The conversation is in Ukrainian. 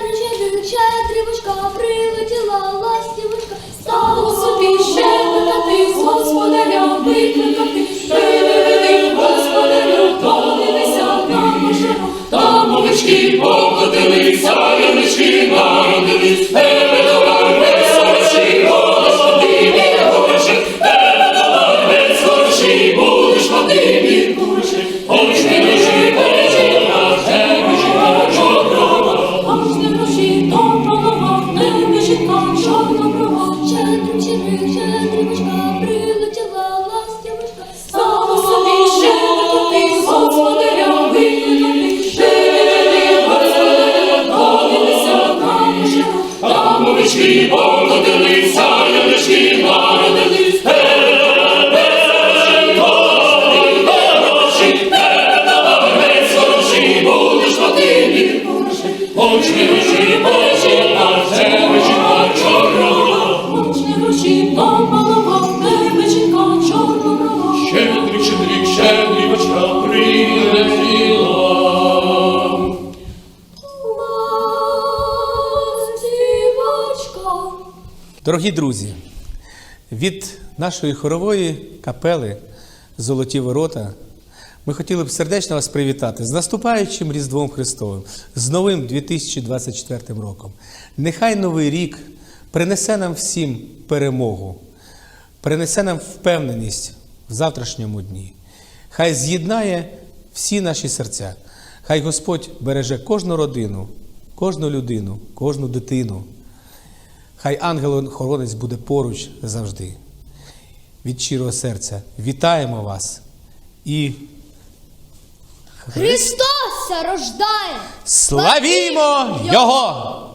причетна, щедрівочка, прилетіла ластівочка, стало собі щедрика ти, з господаря викликати, приведи, господарю, подивися на там овечки покотились, а ялички народились. Там породилися, янички народились, тебе весь хороший, хороший, тебе давай весь будеш. Ось не душі, Дорогі друзі, від нашої хорової капели Золоті ворота ми хотіли б сердечно вас привітати з наступаючим Різдвом Христовим, з новим 2024 роком. Нехай новий рік принесе нам всім перемогу, принесе нам впевненість в завтрашньому дні. Хай з'єднає всі наші серця. Хай Господь береже кожну родину, кожну людину, кожну дитину. Хай ангел-охоронець буде поруч завжди. Від щирого серця вітаємо вас і Христос рождає! славімо Його!